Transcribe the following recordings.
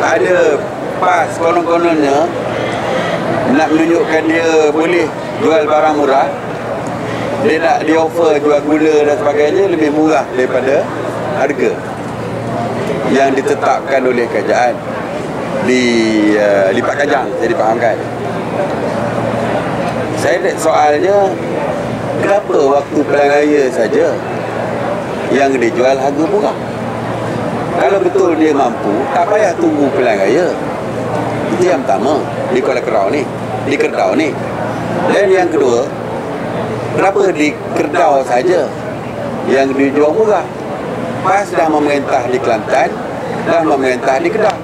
ada pas konon-kononnya nak menunjukkan dia boleh jual barang murah. Dia nak dia offer jual gula dan sebagainya lebih murah daripada harga yang ditetapkan oleh kerajaan di uh, lipat kajang saya dipahamkan saya ada soalnya kenapa waktu pilihan raya saja yang dia jual harga murah kalau betul dia mampu tak payah tunggu pilihan raya. Itu yang pertama. Di Kuala Kerau ni di Kerbau ni. Dan yang kedua kenapa di Kerbau saja? Yang dijual murah. PAS dah memerintah di Kelantan dah memerintah di Kedah.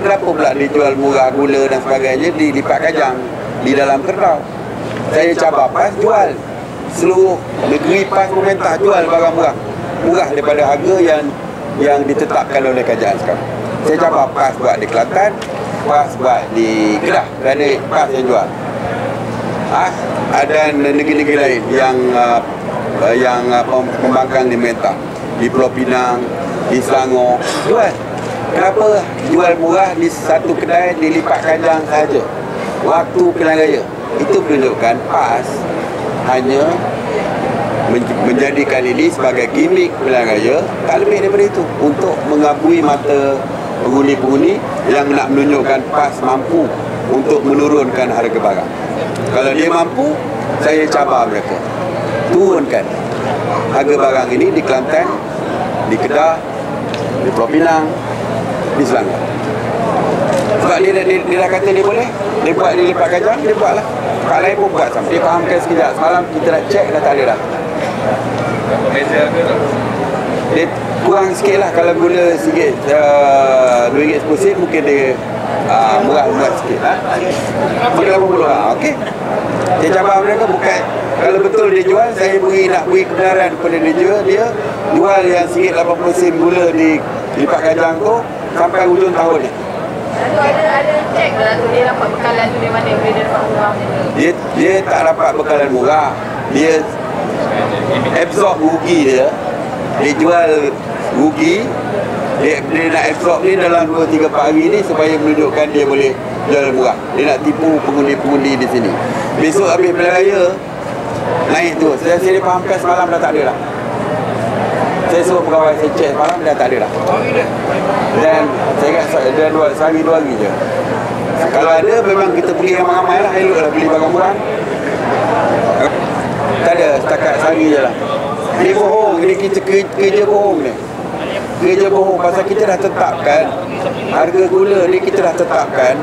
Kenapa pula dijual murah gula dan sebagainya di Lipat Kajang di dalam Kerbau? Saya cabar PAS jual. Seluruh negeri PAS memerintah jual barang murah. Murah daripada harga yang yang ditetapkan oleh kerajaan sekarang. Saya cabar PAS buat di Kelantan PAS buat di Kedah. Kerana PAS yang jual. Ah, ada negeri-negeri lain yang uh, yang uh, pembangkang diminta di Pulau Pinang di Selangor. Jual. Kenapa jual murah di satu kedai di Lipat Kajang saja waktu pilihan raya. Itu menunjukkan PAS hanya menjadikan ini sebagai gimmick pilihan raya tak lebih daripada itu untuk mengabui mata pengundi-pengundi yang nak menunjukkan PAS mampu untuk menurunkan harga barang. Kalau dia mampu, saya cabar mereka. Turunkan harga barang ini di Kelantan, di Kedah, di Pulau Pinang, di Selangor. Sebab dia, dia, dia, dah kata dia boleh, dia buat di lipat kajang, dia buatlah. Pak lain pun buat sama. Dia fahamkan sekejap. Semalam kita nak cek dah tak ada dah. Beza harga tak? Dia kurang sikit lah kalau gula sikit. Uh, RM2.10 sen mungkin dia uh, murah-murah sikit ha? RM80 ha, okey. Dia cabar mereka bukan. Kalau betul dia jual saya beri nak beri kebenaran kepada dia jual dia jual yang sikit 80 sen gula di lipat kajang tu sampai hujung tahun ni. Lalu ada ada cek lah tu dia dapat bekalan tu dari mana bila dia dapat murah dia dia tak dapat bekalan murah. Dia absorb rugi dia dia jual rugi dia, dia nak absorb ni dalam 2-3 hari ni supaya menunjukkan dia boleh jual murah. Dia nak tipu pengundi-pengundi di sini. Besok habis raya naik tu. Saya saya fahamkan semalam dah tak ada lah saya suruh pegawai saya cek semalam dah tak ada lah dan saya ingat dia dua, sehari dua hari je. Kalau ada memang kita pergi ramai-ramai lah. Elok lah beli barang murah tak ada setakat sehari je lah. Dia bohong ini kita kerja, bohong ni. Kerja bohong pasal kita dah tetapkan harga gula ni kita dah tetapkan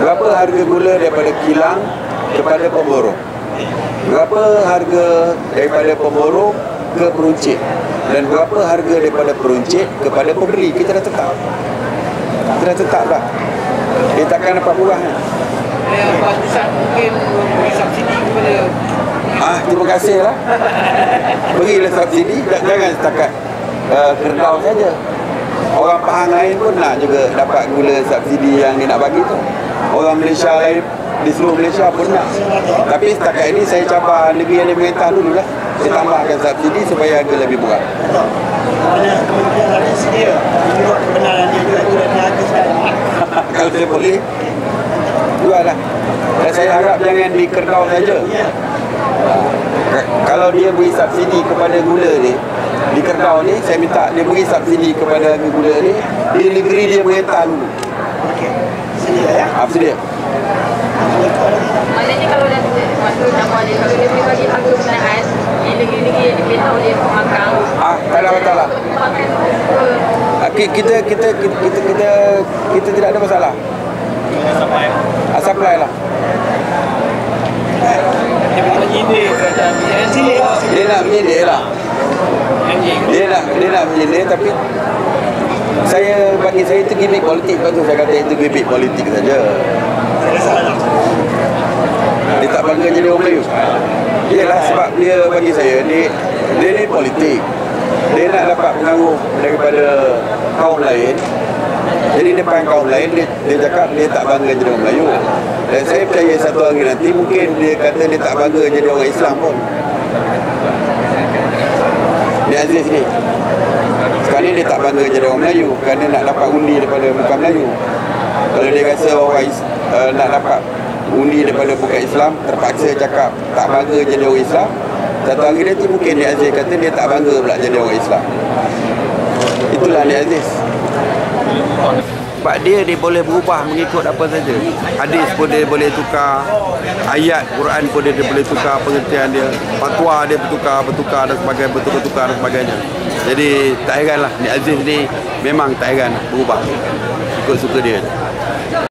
berapa harga gula daripada kilang kepada pemborong. Berapa harga daripada pemborong ke peruncit. Dan berapa harga daripada peruncit kepada pembeli kita dah tetap. Kita dah tetap dah dia takkan dapat murah. Pak Pusat mungkin beri subsidi kepada Ah, terima kasih lah. Berilah subsidi, tak- jangan setakat uh, Kerbau saja. Orang Pahang lain pun nak juga dapat gula subsidi yang dia nak bagi tu. Orang Malaysia lain di seluruh Malaysia pun nak. Tapi setakat ini saya cabar negeri yang dia perintah dulu lah. Saya tambahkan subsidi supaya harga lebih murah. Mana kementerian ada sedia menurut kebenaran dia juga. Kalau saya boleh, jual lah. Dan saya harap jangan di Kerbau saja. K- kalau dia beri subsidi kepada gula ni di Kerbau ni saya minta dia beri subsidi kepada harga gula ni di negeri dia perintah dulu. Okey. Sedia ya. apa dia. Maknanya kalau dah waktu nama dia kalau dia boleh bagi harga berkenaan di negeri-negeri yang diperintah oleh pembangkang. ah tak ada masalah tu Ah, ki- kita kita kita kita kita, kita tidak ada masalah. Ah, supply lah dia menyindir kerajaan BNC dia nak menyindir lah dia nak dia nak menyindir tapi saya bagi saya itu gimmick politik. Lepas tu saya kata itu gimmick politik saja. Nak. dia tak bangga jadi orang Melayu. Yelah sebab dia bagi saya ni dia ni politik. Dia nak dapat pengaruh daripada kaum lain. Jadi depan kaum lain dia, dia cakap dia tak bangga jadi orang Melayu dan saya percaya satu hari nanti mungkin dia kata dia tak bangga jadi orang Islam pun ni Aziz ni sekarang dia tak bangga jadi orang Melayu kerana nak dapat undi daripada bukan Melayu Kalau dia rasa orang uh, nak dapat undi daripada bukan Islam, terpaksa cakap tak bangga jadi orang Islam. Satu hari nanti mungkin Nik Aziz kata dia tak bangga pula jadi orang Islam. Itulah Nik Aziz. Sebab dia dia boleh berubah mengikut apa saja. Hadis pun dia boleh tukar, ayat Quran pun dia, dia boleh tukar pengertian dia, fatwa dia bertukar, bertukar dan sebagainya, bertukar dan sebagainya. Jadi tak heranlah Ni Aziz ni memang tak heran berubah ikut suka dia.